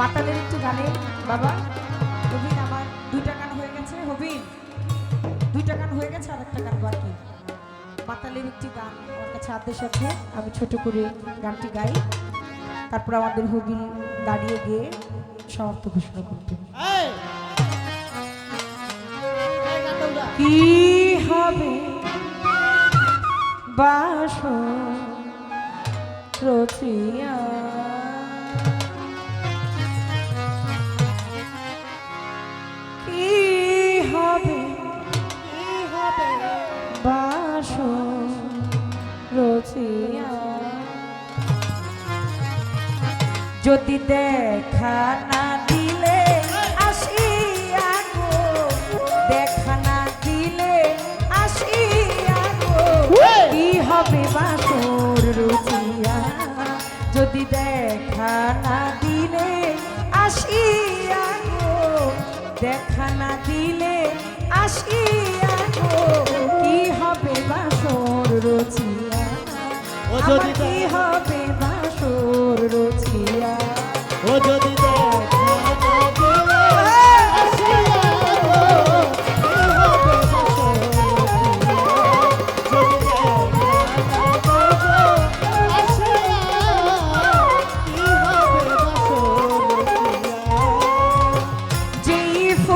মাতাদের একটু গানে। বাবা হবিন আমার দুইটা গান হয়ে গেছে। হবিন দুইটা গান হয়ে গেছে আর একটা গান বাকি। মাতালের একটি গান আমার কাছে আদেশ আছে আমি ছোট করে গানটি গাই। তারপর আমাদের হবিন দাঁড়িয়ে গিয়ে সমর্থ ঘোষণা করতে। কি হবে বাস রচিয়া যদি দেখা না দিলে আসিয়া গো দেখা না দিলে আসিয়া গো কি হবে বাসর রুচিয়া যদি দেখা না দিলে আসিয়া গো দেখা না দিলে আসিয়া গো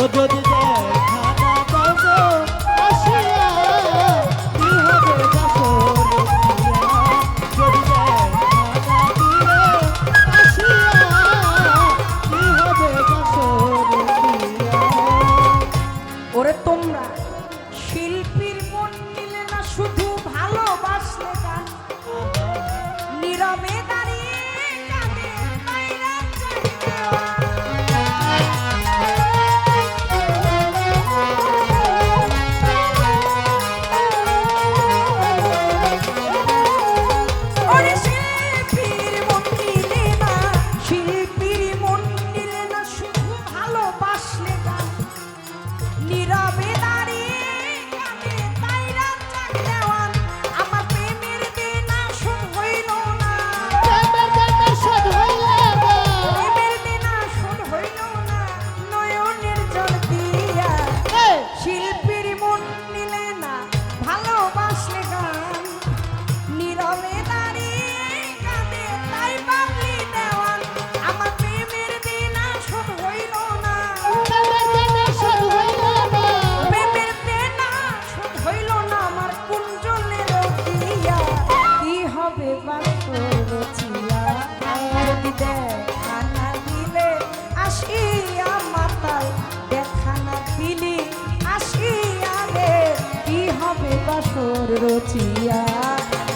भगवत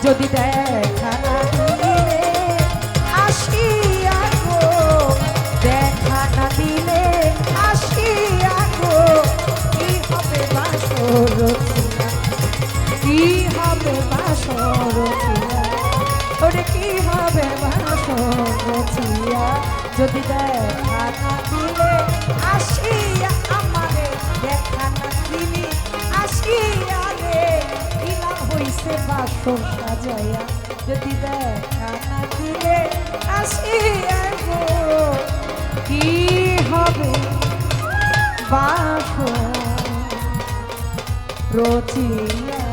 যদি দেখা না দিলে আসিয়া গো দেখা না দিলে আসিয়া গো কি হবে বাসর কি হবে বাসর ওরে, কি হবে বাসর যদি দেখা না দিলে আসিয়া আমারে। দেখা না দিলি হইছে বাসর সাজাইয়া যদি দেখা না দিলে আসিয়া কি হবে বাসর? রচিয়া